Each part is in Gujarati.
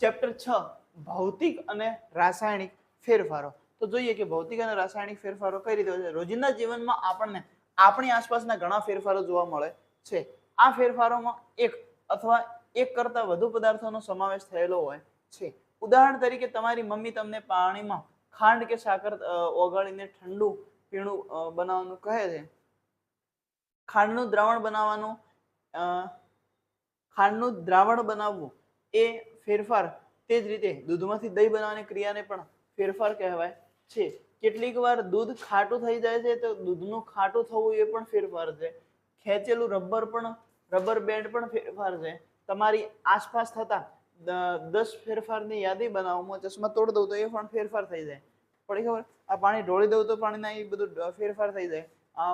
ચેપ્ટર છ, ભૌતિક અને રાસાયણિક ફેરફારો. તો જોઈએ કે ભૌતિક અને રાસાયણિક ફેરફારો કઈ રીતે હોય છે? રોજિંદા જીવનમાં આપણને આપણી આસપાસના ઘણા ફેરફારો જોવા મળે છે. આ ફેરફારોમાં એક અથવા એક કરતાં વધુ પદાર્થોનો સમાવેશ થયેલો હોય છે. ઉદાહરણ તરીકે, તમારી મમ્મી તમને પાણીમાં ખાંડ કે સાકર ઓગાળીને ઠંડુ પીણું બનાવવાનું કહે છે. ખાંડનું દ્રાવણ બનાવવાનું ખાંડનું દ્રાવણ બનાવવું એ ફેરફાર. તે જ રીતે દૂધમાંથી દહીં બનાવવાની ક્રિયાને પણ ફેરફાર કહેવાય છે. કેટલીક વાર દૂધ ખાટું થઈ જાય છે તો દૂધનું ખાટું થવું એ પણ ફેરફાર છે. ખેંચેલું રબર પણ, રબર બેન્ડ પણ ફેરફાર છે. તમારી આસપાસ થતા દસ ફેરફારની યાદી બનાવો, હું ચશ્મા તોડી દઉં તો એ પણ ફેરફાર થઈ જાય. પડી ખબર? આ પાણી ઢોળી દઉં તો પાણીના એ બધું ફેરફાર થઈ જાય.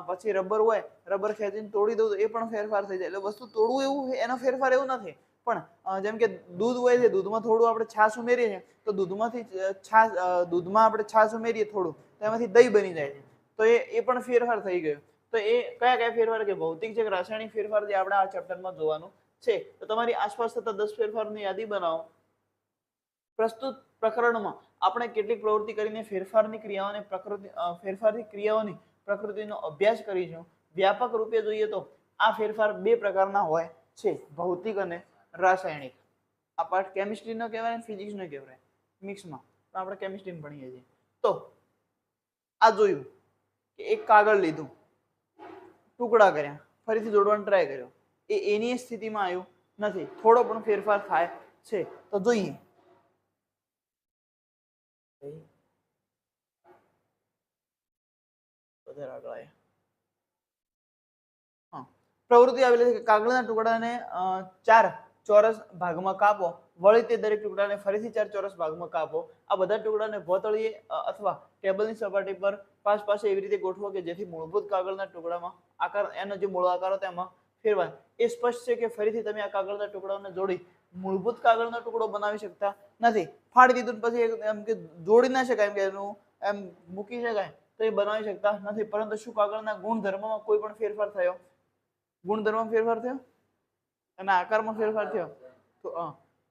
પછી રબર હોય, રબર ખેંચીને તોડી દઉં તો એ પણ ફેરફાર થઈ જાય. એટલે વસ્તુ તોડવું એવું એનો ફેરફાર એવું નથી. પણ જેમ કે દૂધ હોય છે, દૂધમાં થોડું આપણે છાશ ઉમેરીએ છીએ, તો દૂધમાંથી છાશ દૂધમાં આપણે છાશ ઉમેરીએ થોડું, તો એમાંથી દહીં બની જાય છે. તો એ એ પણ ફેરફાર થઈ ગયો. તો એ કયા કયા ફેરફાર? કે ભૌતિક છે કે રાસાયણિક ફેરફાર જે આપણે આ ચેપ્ટરમાં જોવાનું છે. તો તમારી આસપાસ થતા દસ ફેરફારની યાદી બનાવો. પ્રસ્તુત પ્રકરણમાં આપણે કેટલીક પ્રવૃત્તિ કરીને ફેરફારની ક્રિયાઓને પ્રકૃતિ ફેરફારની ક્રિયાઓની પ્રકૃતિનો અભ્યાસ કરીશું. વ્યાપક રૂપે જોઈએ તો આ ફેરફાર બે પ્રકારના હોય છે, ભૌતિક અને રાસાયણિક. આ પાર્ટ કેમિસ્ટ્રીનો કહેવાય અને ફિઝિક્સનો કહેવાય. મિક્સમાં તો આપણે કેમિસ્ટ્રીમાં ભણીએ છીએ. તો, આ જોયું કે એક કાગળ લીધું. ટુકડા કર્યા. ફરીથી જોડવાનો ટ્રાય કર્યો. એ એની સ્થિતિમાં આવ્યું નથી. થોડો પણ ફેરફાર થાય છે. તો જોઈએ. વધારે આગળ આવ્યા પ્રવૃત્તિ આવેલી છે કે કાગળના ટુકડાને ચાર ચોરસ ભાગમાં કાપો. વળી તે દરેક ટુકડાને ફરીથી ચાર ચોરસ ભાગમાં કાપો. આ બધા ટુકડાને ભોતળીએ અથવા ટેબલની સપાટી પર પાસ પાસે એવી રીતે ગોઠવો કે જેથી મૂળભૂત કાગળના ટુકડામાં આકાર, એનો જે મૂળ આકાર હતો એમાં ફેરવાય. એ સ્પષ્ટ છે કે ફરીથી તમે આ કાગળના ટુકડાઓને જોડી મૂળભૂત કાગળનો ટુકડો બનાવી શકતા નથી. ફાડી દીધું પછી એમ કે જોડી ના શકાય, એમ કે એનું એમ મૂકી શકાય તો એ બનાવી શકતા નથી. પરંતુ શું કાગળના ગુણધર્મમાં કોઈ પણ ફેરફાર થયો? ગુણધર્મમાં ફેરફાર થયો? અને આકારમાં ફેરફાર થયો. તો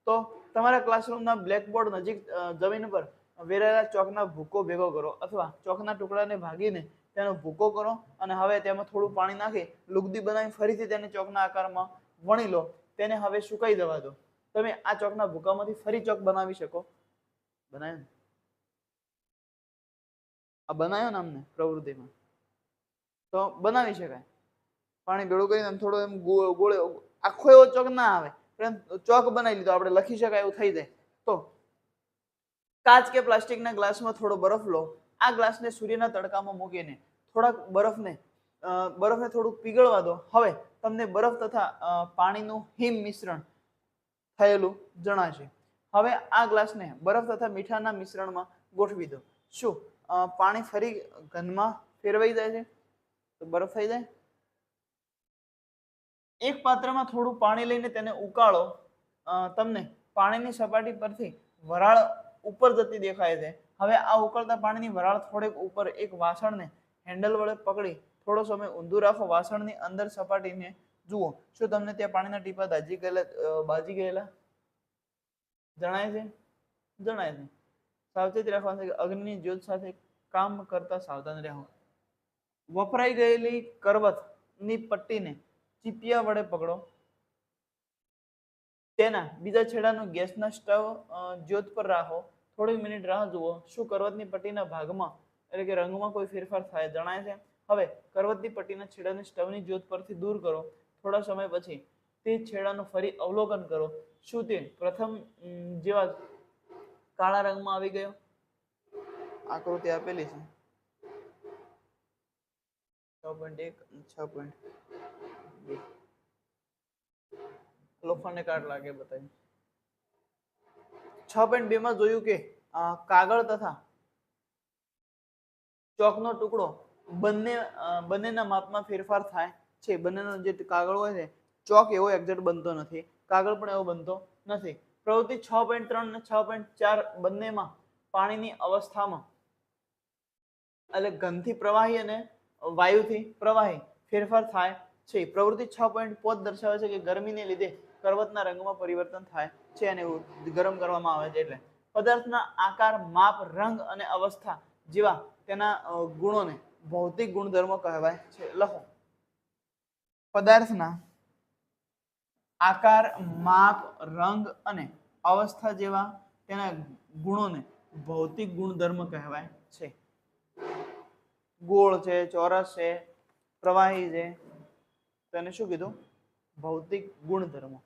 તો તમારા ક્લાસરૂમના બ્લેકબોર્ડ નજીક જમીન પર વેરાયેલા ચોકના ભૂકો ભેગો કરો અથવા ચોકના ટુકડાને ભાગીને તેનો ભૂકો કરો અને હવે તેમાં થોડું પાણી નાખી લુગદી બનાવી ફરીથી તેને ચોકના આકારમાં વણી લો. તેને હવે સુકાઈ દેવા દો. તમે આ ચોકના ભૂકામાંથી ફરી ચોક બનાવી શકો. બનાવ્યો આ બનાવ્યો ને અમને પ્રવૃત્તિમાં? તો બનાવી શકાય. પાણી ભેળું કરીને થોડો એમ ગોળે આખો એવો ચોક ના આવે. ચોક બનાવી લીધો, આપણે લખી શકાય એવું થઈ જાય. તો કાચ કે પ્લાસ્ટિકના ગ્લાસમાં થોડો બરફ લો. આ ગ્લાસને સૂર્યના તડકામાં મૂકીને થોડાક બરફને બરફને થોડુંક પીગળવા દો. હવે તમને બરફ તથા પાણીનું હિમ મિશ્રણ થયેલું જણાશે. હવે આ ગ્લાસને બરફ તથા મીઠાના મિશ્રણમાં ગોઠવી દો. શું? પાણી ફરી ઘનમાં ફેરવાઈ જાય છે? તો બરફ થઈ જાય? એક પાત્રમાં થોડું પાણી લઈને તેને ઉકાળો. તમને પાણીની સપાટી પરથી વરાળ ઉપર જતી દેખાય છે. હવે આ ઉકળતા પાણીની વરાળ થોડેક ઉપર એક વાસણને હેન્ડલ વડે પકડી થોડો સમય ઊંધું રાખો. વાસણની અંદર સપાટીને જુઓ. શું તમને ત્યાં પાણીના ટીપા દાજી ગયેલા બાજી ગયેલા? જણાય છે? જણાય છે. સાવચેતી રાખવાનું છે અગ્નિની જ્યોત સાથે કામ કરતા સાવધાન રહો વપરાઈ ગયેલી કરવતની પટ્ટીને ચીપિયા વડે પકડો. તેના બીજા છેડાનો ગેસના સ્ટવ જ્યોત પર રાખો. થોડી મિનિટ રાહ જુઓ. શું કરવતની પટ્ટીના ભાગમાં, એટલે કે રંગમાં કોઈ ફેરફાર થાય, જણાય છે? હવે, કરવતની પટ્ટીના છેડાને સ્ટવની જ્યોત પરથી દૂર કરો. થોડા સમય પછી તે છેડાનું ફરી અવલોકન કરો. શું તે પ્રથમ જેવા કાળા રંગમાં આવી ગયો? આકૃતિ આપેલી છે. છ પોઈન્ટ એક છ પોઈન્ટ લોખંડને કાટ લાગે બતાવી છ પોઈન્ટ બે માં જોયું કે કાગળ તથા ચોકનો ટુકડો બંને બંનેના માપમાં ફેરફાર થાય છે. બંનેનો જે કાગળ હોય છે, ચોક એવો એક્ઝેક્ટ બનતો નથી. કાગળ પણ એવો બનતો નથી. પ્રવૃત્તિ છ પોઈન્ટ ત્રણ અને છ પોઈન્ટ ચાર બંનેમાં પાણીની અવસ્થામાં એટલે ઘનથી પ્રવાહી અને વાયુથી પ્રવાહી ફેરફાર થાય છે. પ્રવૃત્તિ છ પોઈન્ટ પોત દર્શાવે છે કે ગરમીને લીધે પર્વતના રંગમાં પરિવર્તન થાય છે અને ગરમ કરવામાં આવે છે એટલે પદાર્થના આકાર, માપ, રંગ અને અવસ્થા જેવા તેના ગુણોને ભૌતિક ગુણધર્મો કહેવાય છે. લખો. પદાર્થના આકાર, માપ, રંગ અને અવસ્થા જેવા તેના ગુણોને ભૌતિક ગુણધર્મ કહેવાય છે. ગોળ છે, ચોરસ છે, પ્રવાહી છે તેને શું કીધું? ભૌતિક ગુણધર્મો.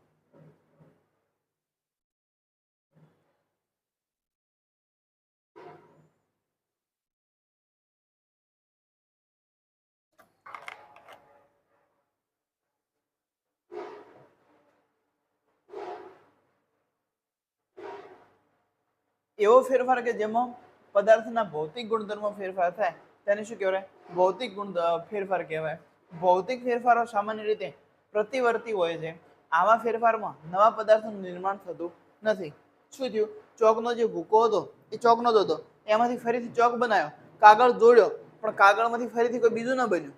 એવો ફેરફાર કે જેમાં પદાર્થના ભૌતિક ગુણધર્મો ફેરફાર થાય, તેને શું કહેવાય? ભૌતિક ગુણ ફેરફાર કહેવાય. ભૌતિક ફેરફારો સામાન્ય રીતે પ્રતિવર્તી હોય છે. આવા ફેરફારમાં નવા પદાર્થનું નિર્માણ થતું નથી. શું થયું? ચોકનો જે ભૂકો હતો, એ ચોકનો જ હતો. એમાંથી ફરીથી ચોક બનાવ્યો કાગળ જોડ્યો, પણ કાગળમાંથી ફરીથી કોઈ બીજું ન બન્યું.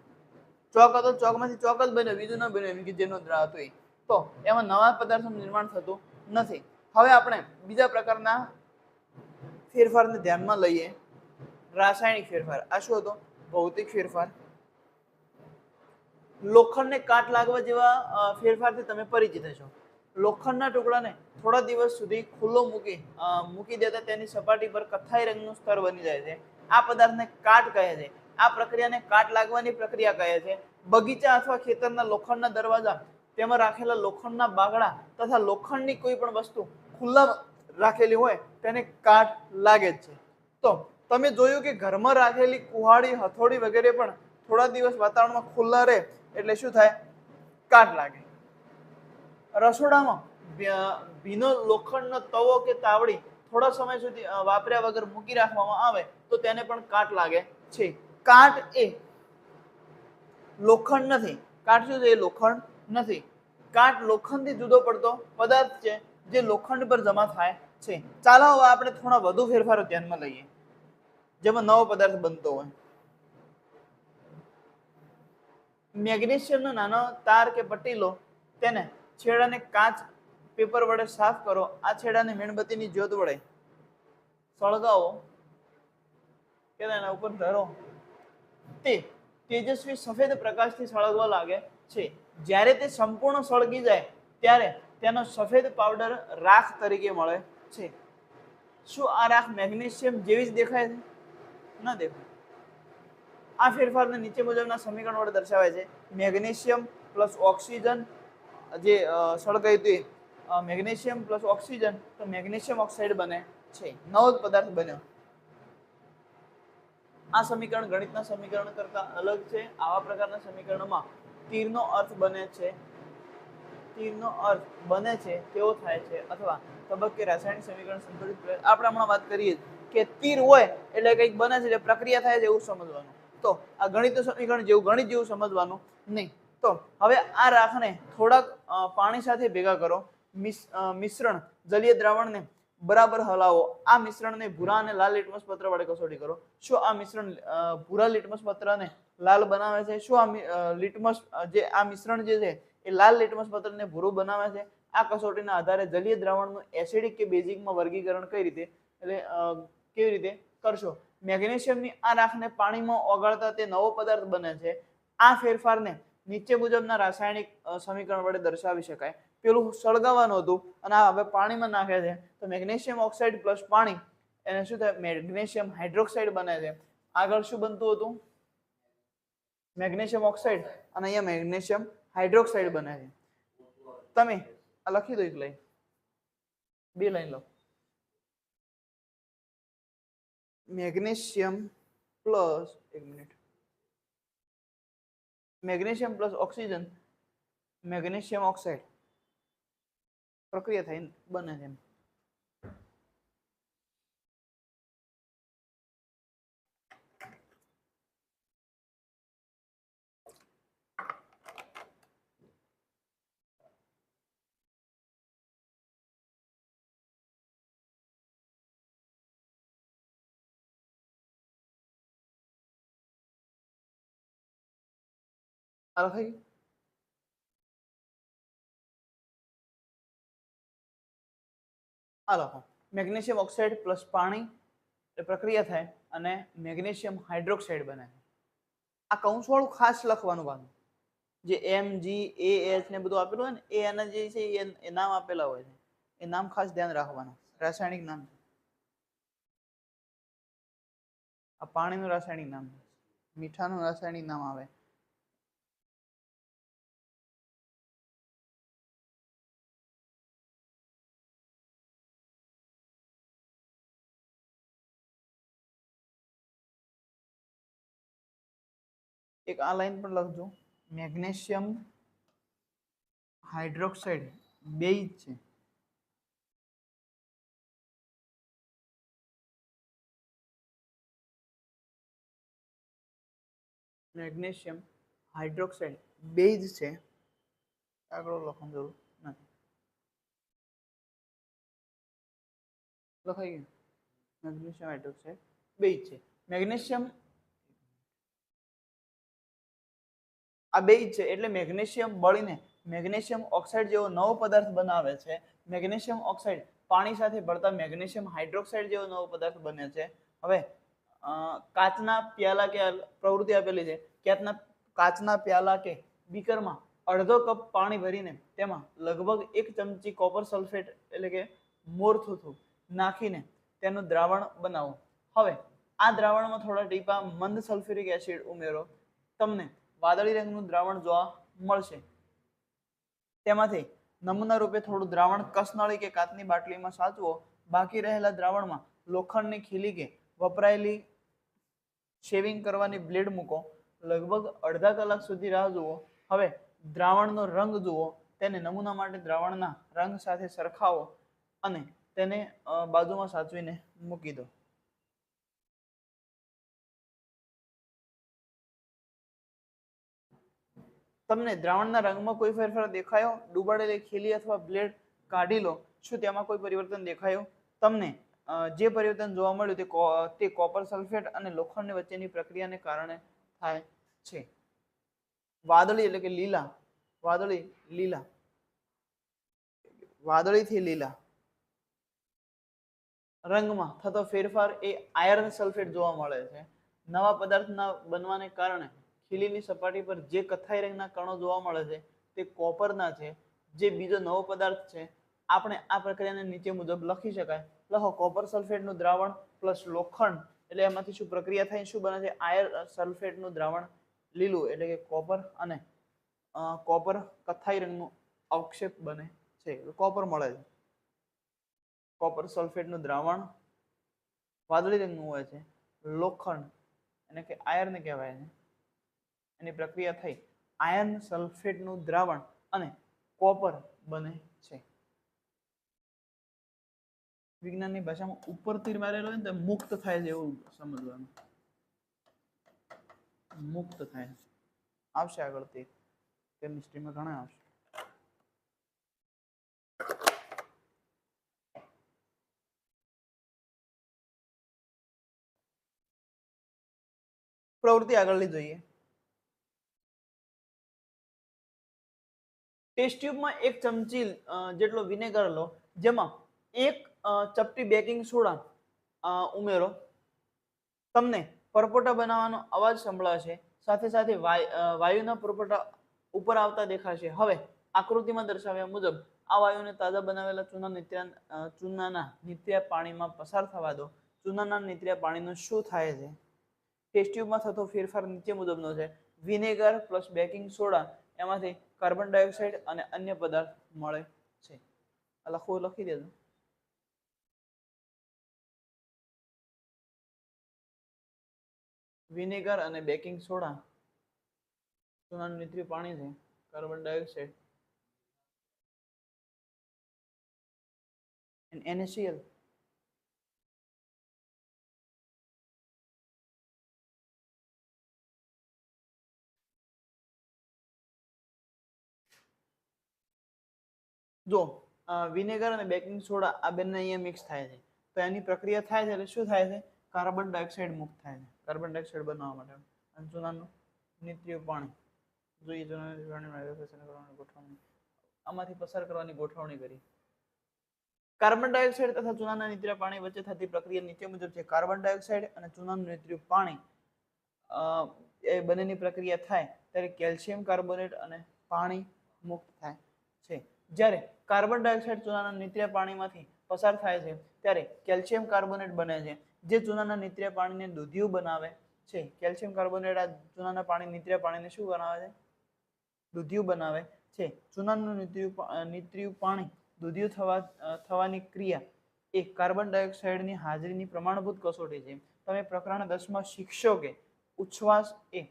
ચોક હતો, ચોકમાંથી ચોક જ બન્યો, બીજું ન બન્યું, એમ કે જેનો હતો એ. તો એમાં નવા પદાર્થનું નિર્માણ થતું નથી. હવે આપણે બીજા પ્રકારના ફેરફારને ધ્યાનમાં લઈએ. રાસાયણિક ફેરફાર. આ શું હતો? ભૌતિક ફેરફાર. લોખંડને કાટ લાગવા જેવા ફેરફારથી તમે પરિચિત છો લોખંડના ટુકડાને થોડા દિવસ સુધી ખુલ્લો મૂકી મૂકી દેતા તેની સપાટી પર કથ્થાઈ રંગનું સ્તર બની જાય છે. આ પદાર્થને કાટ કહે છે. આ પ્રક્રિયાને કાટ લાગવાની પ્રક્રિયા કહે છે. બગીચા અથવા ખેતરના લોખંડના દરવાજા તેમાં રાખેલા લોખંડના બાગડા તથા લોખંડની કોઈ પણ વસ્તુ ખુલ્લા રાખેલી હોય તેને કાટ લાગે જ છે. તો તમે જોયું કે ઘરમાં રાખેલી કુહાડી, હથોડી વગેરે પણ થોડા દિવસ વાતાવરણમાં ખુલ્લા રહે એટલે શું થાય? કાટ લાગે. રસોડામાં ભીનો લોખંડનો તવો કે તાવડી થોડા સમય સુધી વાપર્યા વગર મૂકી રાખવામાં આવે, તો તેને પણ કાટ લાગે છે. કાટ એ લોખંડ નથી. કાટ શું છે? એ લોખંડ નથી. કાટ લોખંડથી જુદો પડતો પદાર્થ છે, જે લોખંડ પર જમા થાય છે. ચાલો હવે આપણે થોડા વધુ ફેરફારો ધ્યાનમાં લઈએ. જેમાં નવો પદાર્થ બનતો હોય. મેગ્નેશિયમનો નાનો તાર કે પટ્ટી લો તેને છેડાને કાચ પેપર વડે સાફ કરો. આ છેડાને મીણબત્તીની જ્યોત વડે. સળગાવો. કે એના ઉપર ધરો. તે તેજસ્વી સફેદ પ્રકાશથી સળગવા લાગે છે. જ્યારે તે સંપૂર્ણ સળગી જાય, ત્યારે તેનો સફેદ પાવડર રાખ તરીકે મળે છે. શું આ રાખ મેગ્નેશિયમ જેવી જ દેખાય છે? ન દેખાય. આ ફેરફારને નીચે મુજબના સમીકરણ વડે દર્શાવાય છે. મેગ્નેશિયમ પ્લસ ઓક્સિજન, જે સળગાયું હતું મેગ્નેશિયમ પ્લસ ઓક્સિજન તો મેગ્નેશિયમ ઓક્સાઇડ બને છે. નવો પદાર્થ બન્યો. આ સમીકરણ ગણિતના સમીકરણ કરતા અલગ છે. આવા પ્રકારના સમીકરણમાં તીરનો અર્થ બને છે. તીરનો અર્થ બને છે, તેવો થાય છે. અથવા તબક્કે રાસાયણિક સમીકરણ સંતુલિત આપણે હમણાં વાત કરીએ કે તીર હોય એટલે કંઈક બને છે, એટલે પ્રક્રિયા થાય છે એવું સમજવાનું. તો આ ગણિત સમીકરણ જેવું, ગણિત જેવું સમજવાનું નહીં. તો હવે આ રાખને થોડાક પાણી સાથે ભેગા કરો. મિશ્રણ, જલીય દ્રાવણને બરાબર હલાવો. આ મિશ્રણને ભૂરા અને લાલ લિટમસ પત્ર વડે કસોટી કરો. શું આ મિશ્રણ ભૂરા લિટમસ પત્રને લાલ બનાવે છે? શું આ લિટમસ જે આ મિશ્રણ જે છે, એ લાલ લિટમસ પત્રને ભૂરું બનાવે છે? આ કસોટીના આધારે જલીય દ્રાવણનું એસિડિક કે બેઝિકમાં વર્ગીકરણ કઈ રીતે? એટલે કેવી રીતે કરશો? મેગ્નેશિયમની આ રાખને પાણીમાં ઓગળતા તે નવો પદાર્થ બને છે. આ ફેરફારને નીચે મુજબના રાસાયણિક સમીકરણ વડે દર્શાવી શકાય. પેલું સળગાવવાનું હતું અને આ હવે પાણીમાં નાખે છે. તો મેગ્નેશિયમ ઓક્સાઇડ પ્લસ પાણી, એને શું થાય? મેગ્નેશિયમ હાઇડ્રોક્સાઇડ બને છે. આગળ શું બનતું હતું? મેગ્નેશિયમ ઓક્સાઇડ અને અહીંયા મેગ્નેશિયમ હાઇડ્રોક્સાઇડ બને છે. તમે આ લખી દો એક લાઈન. બે લાઈન લો. મેગ્નેશિયમ પ્લસ એક minute. Magnesium plus oxygen magnesium oxide. પ્રક્રિયા થઈને બને છે એમ લખાઈ ગયું આ લખો મેગ્નેશિયમ ઓક્સાઇડ પ્લસ પાણી એ પ્રક્રિયા થાય અને મેગ્નેશિયમ હાઇડ્રોક્સાઇડ બને. આ કૌંસવાળું ખાસ લખવાનું પાછું જે એમ જી એ એચ ને બધું આપેલું હોય ને, એ એના જે છે એ નામ આપેલા હોય છે. એ નામ ખાસ ધ્યાન રાખવાના. રાસાયણિક નામ. આ પાણીનું રાસાયણિક નામ. મીઠાનું રાસાયણિક નામ આવે. એક આ લાઈન પણ લખજો. મેગ્નેશિયમ હાઇડ્રોક્સાઇડ બે છે. મેગ્નેશિયમ હાઇડ્રોક્સાઇડ બે જ છે. આગળ લખવાની જરૂર નથી. લખાઈ ગયું. મેગ્નેશિયમ હાઇડ્રોક્સાઇડ બે છે. મેગ્નેશિયમ આ બે છે. એટલે મેગ્નેશિયમ બળીને મેગ્નેશિયમ ઓક્સાઇડ જેવો નવો પદાર્થ બનાવે છે. મેગ્નેશિયમ ઓક્સાઇડ પાણી સાથે ભળતા મેગ્નેશિયમ હાઇડ્રોક્સાઇડ જેવો નવો પદાર્થ બને છે. હવે કાચના પ્યાલા કે પ્રવૃત્તિ આપેલી છે. કાચના કાચના પ્યાલા કે બીકરમાં અડધો કપ પાણી ભરીને તેમાં લગભગ એક ચમચી કોપર સલ્ફેટ એટલે કે મોરથુથું નાખીને તેનું દ્રાવણ બનાવો. હવે, આ દ્રાવણમાં થોડા ટીપા મંદ સલ્ફ્યુરિક એસિડ ઉમેરો. તમને વાદળી રંગનું દ્રાવણ જોવા મળશે. તેમાંથી નમૂના રૂપે થોડું દ્રાવણ કસનળી કે કાચની બાટલીમાં સાચવો, બાકી રહેલા દ્રાવણમાં લોખંડની ખીલી કે વપરાયેલી શેવિંગ કરવાની બ્લેડ મૂકો, લગભગ અડધા કલાક સુધી રાહ જુઓ. હવે દ્રાવણનો રંગ જુઓ, તેને નમૂના માટે દ્રાવણના રંગ સાથે સરખાવો અને તેને બાજુમાં સાચવીને મૂકી દો. તમને દ્રાવણના રંગમાં કોઈ ફેરફાર દેખાયો? ડૂબાડેલી ખીલી અથવા બ્લેડ કાઢી લો. શું તેમાં કોઈ પરિવર્તન દેખાયું? તમને જે પરિવર્તન જોવા મળ્યું તે તે કોપર સલ્ફેટ અને લોખંડની વચ્ચેની પ્રક્રિયાને કારણે થાય છે. વાદળી એટલે કે લીલા. વાદળી, લીલા. વાદળીથી લીલા. રંગમાં થતો ફેરફાર એ આયર્ન સલ્ફેટ જોવા મળે છે. નવા પદાર્થના બનવાને કારણે ખીલીની સપાટી પર જે કથ્થાઈ રંગના કણો જોવા મળે છે, તે કોપરના છે, જે બીજો નવો પદાર્થ છે, આપણે આ પ્રક્રિયાને નીચે મુજબ લખી શકાય. લખો, કોપર સલ્ફેટનું દ્રાવણ પ્લસ લોખંડ, એટલે એમાંથી શું પ્રક્રિયા થાય શું બને છે? આયર સલ્ફેટનું દ્રાવણ લીલું, એટલે કે કોપર અને કોપર કથ્થાઈ રંગનું અવક્ષેપ બને છે. કોપર મળે છે. કોપર સલ્ફેટનું દ્રાવણ વાદળી રંગનું હોય છે. લોખંડ, એને કે આયરને કહેવાય છે. એની પ્રક્રિયા થઈ. આયર્ન સલ્ફેટનું દ્રાવણ અને કોપર બને છે. વિજ્ઞાનની ભાષામાં ઉપર તીર મારેલો હોય ને મુક્ત થાય છે એવું સમજવાનું. મુક્ત થાય છે. આવશે આગળ તે કેમિસ્ટ્રીમાં ઘણા આવશે. પ્રવૃત્તિ આગળની જોઈએ. ટેસ્ટ ટ્યુબમાં એક ચમચી જેટલો વિનેગર લો, જેમાં એક ચપટી બેકિંગ સોડા ઉમેરો. તમને પરપોટા બનાવવાનો અવાજ સંભળાશે, સાથે સાથે વાય- વાયુના પરપોટા ઉપર આવતા દેખાશે. હવે આકૃતિમાં દર્શાવ્યા મુજબ આ વાયુને તાજા બનાવેલા ચૂના નિત્યા ચૂનાના નિત્યા પાણીમાં પસાર થવા દો. ચૂનાના નિત્યા પાણીનું શું થાય છે? ટેસ્ટ ટ્યુબમાં થતો ફેરફાર નીચે મુજબનો છે. વિનેગર પ્લસ બેકિંગ સોડા, એમાંથી કાર્બન ડાયોક્સાઇડ અને અન્ય પદાર્થ મળે છે. આ લખવું લખી દેજો. વિનેગર અને બેકિંગ સોડા. ચૂનાનું નિત્રિય પાણી છે. Carbon dioxide. એન NaCl જો વિનેગર અને બેકિંગ સોડા આ બંને અહીંયા મિક્સ થાય છે. તો એની પ્રક્રિયા થાય છે એટલે શું થાય છે? કાર્બન ડાયોક્સાઇડ મુક્ત થાય છે. કાર્બન ડાયોક્સાઇડ બનાવવા માટે. અને ચૂનાનું નિત્ય પાણી. જોઈએ ચૂનાની પાણીમાં કરવાની? ગોઠવણી. આમાંથી પસાર કરવાની ગોઠવણી કરી. કાર્બન ડાયોક્સાઇડ તથા ચૂનાના નિત્રિય પાણી વચ્ચે થતી પ્રક્રિયા નીચે મુજબ છે. કાર્બન ડાયોક્સાઇડ અને ચૂનાનું નિત્રિય પાણી એ બંનેની પ્રક્રિયા થાય ત્યારે કેલ્શિયમ કાર્બોનેટ અને પાણી મુક્ત થાય છે. જ્યારે કાર્બન ડાયોક્સાઇડ ચૂનાના નિત્રિય પાણીમાંથી પસાર થાય છે, ત્યારે કેલ્શિયમ કાર્બોનેટ બને છે. જે ચૂનાના નિત્રિય પાણીને દૂધિયું બનાવે છે. કેલ્શિયમ કાર્બોનેટ આ ચૂનાના પાણી નિત્રિય પાણીને શું બનાવે છે? દૂધિયું બનાવે છે. ચૂનાનું નિત્રિયું નિત્રિયું પાણી દૂધિયું થવા થવાની ક્રિયા એ કાર્બન ડાયોક્સાઇડની હાજરીની પ્રમાણભૂત કસોટી છે. તમે પ્રકરણ દસમાં શીખશો કે ઉચ્છવાસ એ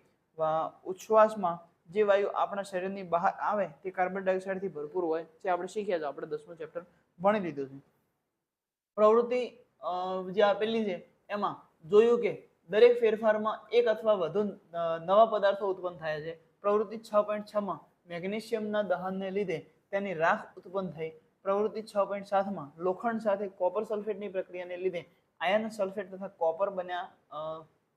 ઉચ્છ્વાસમાં જે વાયુ આપણા શરીરની બહાર આવે તે કાર્બન ડાયોક્સાઇડથી ભરપૂર હોય, જે આપણે શીખ્યા છે, આપણે દસમું ચેપ્ટર ભણી લીધું છે. પ્રવૃત્તિ જે આપેલી છે, એમાં જોયું કે દરેક ફેરફારમાં એક અથવા વધુ નવા પદાર્થો ઉત્પન્ન થાય છે. પ્રવૃત્તિ છ પોઈન્ટ છમાં મેગ્નેશિયમના દહનને લીધે તેની રાખ ઉત્પન્ન થઈ. પ્રવૃત્તિ છ પોઈન્ટ સાતમાં લોખંડ સાથે કોપર સલ્ફેટની પ્રક્રિયાને લીધે આયર્ન સલ્ફેટ તથા કોપર બન્યા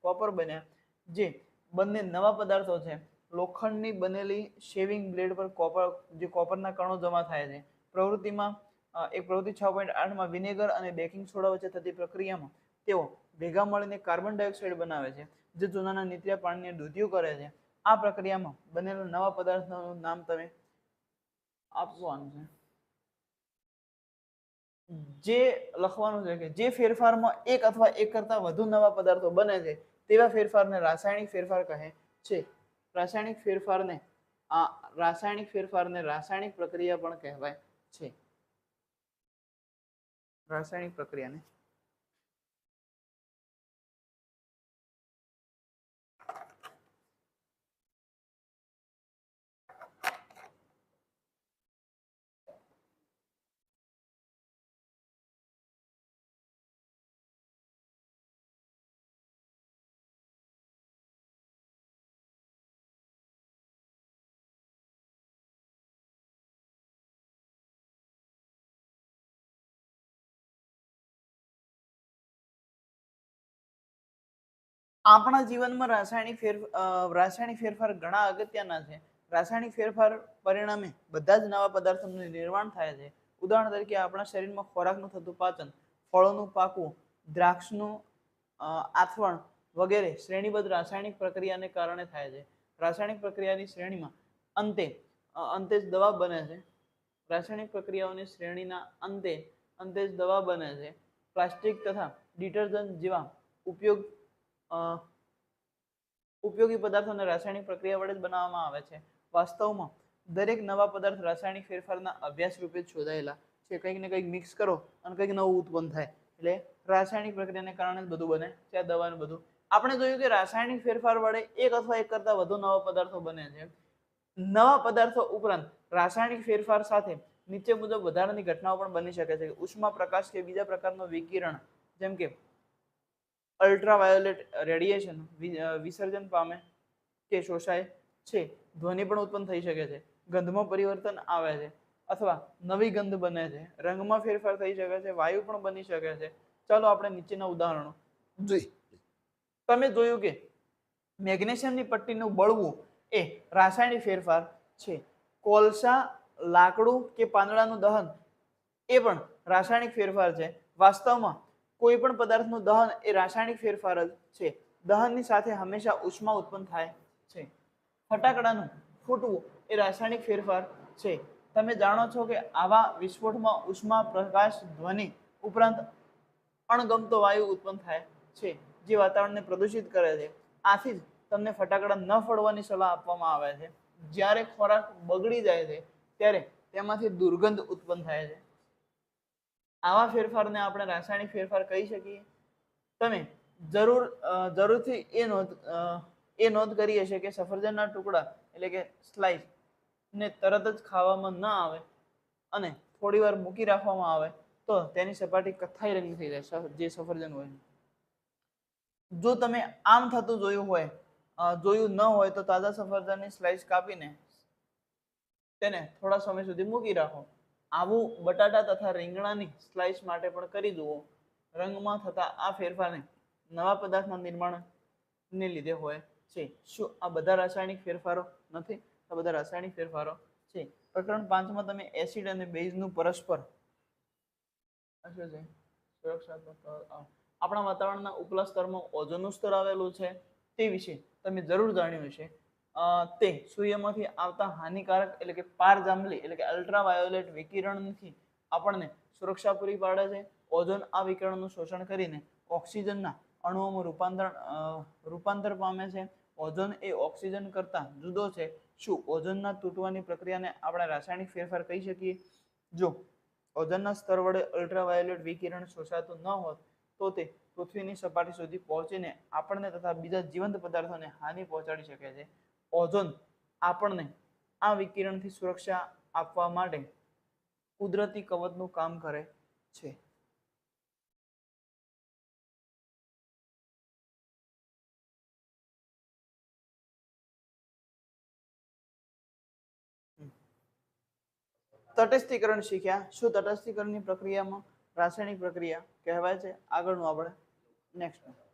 કોપર બન્યા, જે બંને નવા પદાર્થો છે. લોખંડની બનેલી શેવિંગ બ્લેડ પર કોપર જે કોપરના કણો જમા થાય છે. પ્રવૃત્તિમાં એક પ્રવૃત્તિ છ પોઈન્ટ આઠમાં વિનેગર અને બેકિંગ સોડા વચ્ચે થતી પ્રક્રિયામાં તેઓ ભેગા મળીને કાર્બન ડાયોક્સાઇડ બનાવે છે, જે ચૂનાના નિત્રિય પાણીને દૂધિયું કરે છે. આ પ્રક્રિયામાં બનેલા નવા પદાર્થનું નામ તમે આપવાનું છે જે લખવાનું છે કે જે ફેરફારમાં એક અથવા એક કરતાં વધુ નવા પદાર્થો બને છે, તેવા ફેરફારને રાસાયણિક ફેરફાર કહે છે. રાસાયણિક ફેરફારને આ રાસાયણિક ફેરફારને રાસાયણિક પ્રક્રિયા પણ કહેવાય છે. રાસાયણિક પ્રક્રિયાને આપણા જીવનમાં રાસાયણિક ફેર રાસાયણિક ફેરફાર ઘણા અગત્યના છે. રાસાયણિક ફેરફાર પરિણામે બધા જ નવા પદાર્થોનું નિર્માણ થાય છે. ઉદાહરણ તરીકે આપણા શરીરમાં ખોરાકનું થતું પાચન, ફળોનું પાકવું, દ્રાક્ષનું આથવણ વગેરે શ્રેણીબદ્ધ રાસાયણિક પ્રક્રિયાને કારણે થાય છે. રાસાયણિક પ્રક્રિયાની શ્રેણીમાં અંતે અંતે જ દવા બને છે. રાસાયણિક પ્રક્રિયાઓની શ્રેણીના અંતે અંતે જ દવા બને છે. પ્લાસ્ટિક તથા ડિટર્જન્ટ જેવા ઉપયોગ ઉપયોગી પદાર્થોને રાસાયણિક પ્રક્રિયા વડે જ બનાવવામાં આવે છે. વાસ્તવમાં, દરેક નવા પદાર્થ રાસાયણિક ફેરફારના અભ્યાસ રૂપે શોધાયેલા છે. કંઈક ને કંઈક મિક્સ કરો અને કંઈક નવું ઉત્પન્ન થાય. એટલે રાસાયણિક પ્રક્રિયાને કારણે જ બધું બને છે દવાનું બધું. આપણે જોયું કે રાસાયણિક ફેરફાર વડે એક અથવા એક કરતાં વધુ નવા પદાર્થો બને છે. નવા પદાર્થો ઉપરાંત, રાસાયણિક ફેરફાર સાથે નીચે મુજબ વધારાની ઘટનાઓ પણ બની શકે છે. ઉષ્મા પ્રકાશ કે બીજા પ્રકારનું વિકિરણ, જેમ કે અલ્ટ્રાવાયોલેટ રેડિયેશન વિસર્જન પામે કે શોષાય છે. ધ્વનિ પણ ઉત્પન્ન થઈ શકે છે. ગંધમાં પરિવર્તન આવે છે અથવા નવી ગંધ બને છે. રંગમાં ફેરફાર થઈ શકે છે. વાયુ પણ બની શકે છે. ચાલો આપણે નીચેના ઉદાહરણો. જોઈએ તમે જોયું કે મેગ્નેશિયમની પટ્ટીનું બળવું એ રાસાયણિક ફેરફાર છે. કોલસા લાકડું કે પાંદડાનું દહન એ પણ રાસાયણિક ફેરફાર છે. વાસ્તવમાં કોઈ પણ પદાર્થનું દહન એ રાસાયણિક ફેરફાર જ છે. દહનની સાથે હંમેશા ઉષ્મા ઉત્પન્ન થાય છે. ફટાકડાનું ફૂટવું એ રાસાયણિક ફેરફાર છે. તમે જાણો છો કે આવા વિસ્ફોટમાં ઉષ્મા, પ્રકાશ, ધ્વનિ ઉપરાંત અણગમતો વાયુ ઉત્પન્ન થાય છે, જે વાતાવરણને પ્રદૂષિત કરે છે. આથી જ તમને ફટાકડા ન ફોડવાની સલાહ આપવામાં આવે છે. જ્યારે ખોરાક બગડી જાય છે, ત્યારે તેમાંથી દુર્ગંધ ઉત્પન્ન થાય છે. આવા ફેરફારને આપણે રાસાયણિક ફેરફાર કહી શકીએ? તમે જરૂર જરૂરથી એ નોંધ એ નોંધ કરી હશે કે સફરજનના ટુકડા એટલે કે સ્લાઇસ ને તરત જ ખાવામાં ન આવે અને થોડી વાર મૂકી રાખવામાં આવે તો તેની સપાટી કથ્થાઈ રંગની થઈ જાય જે સફરજન હોય જો તમે આમ થતું જોયું હોય જોયું ન હોય તો તાજા સફરજનની સ્લાઇસ કાપીને તેને થોડા સમય સુધી મૂકી રાખો. આવું બટાટા તથા રીંગણાની સ્લાઇસ માટે પણ કરી જુઓ રંગમાં થતા આ ફેરફારને નવા પદાર્થના નિર્માણને લીધે હોય છે. શું આ બધા રાસાયણિક ફેરફારો નથી? આ બધા રાસાયણિક ફેરફારો છે. પ્રકરણ પાંચમાં તમે એસિડ અને બેઝનું પરસ્પર આપણા વાતાવરણના ઉપલા સ્તરમાં ઓઝોનનું સ્તર આવેલું છે. તે વિશે તમે જરૂર જાણ્યું હશે. તે સૂર્યમાંથી આવતા હાનિકારક એટલે કે પારજાંબલી એટલે કે અલ્ટ્રાવાયોલેટ વિકિરણથી આપણને સુરક્ષા પૂરી પાડે છે. ઓઝોન આ વિકિરણનું શોષણ કરીને ઓક્સિજનના અણુઓમાં રૂપાંતર રૂપાંતર પામે છે. ઓઝોન એ ઓક્સિજન કરતાં જુદો છે. શું ઓઝોનના તૂટવાની પ્રક્રિયાને આપણે રાસાયણિક ફેરફાર કહી શકીએ? જો ઓઝોનના સ્તર વડે અલ્ટ્રાવાયોલેટ વિકિરણ શોષાતું ન હોત, તો તે પૃથ્વીની સપાટી સુધી પહોંચીને આપણને તથા બીજા જીવંત પદાર્થોને હાનિ પહોંચાડી શકે છે. ઓઝોન આપણને આ વિકિરણથી સુરક્ષા આપવા માટે કુદરતી કવચનું કામ કરે છે. તટસ્થીકરણ શીખ્યા. શું તટસ્થીકરણની પ્રક્રિયામાં? રાસાયણિક પ્રક્રિયા કહેવાય છે. આગળનું આપણે નેક્સ્ટ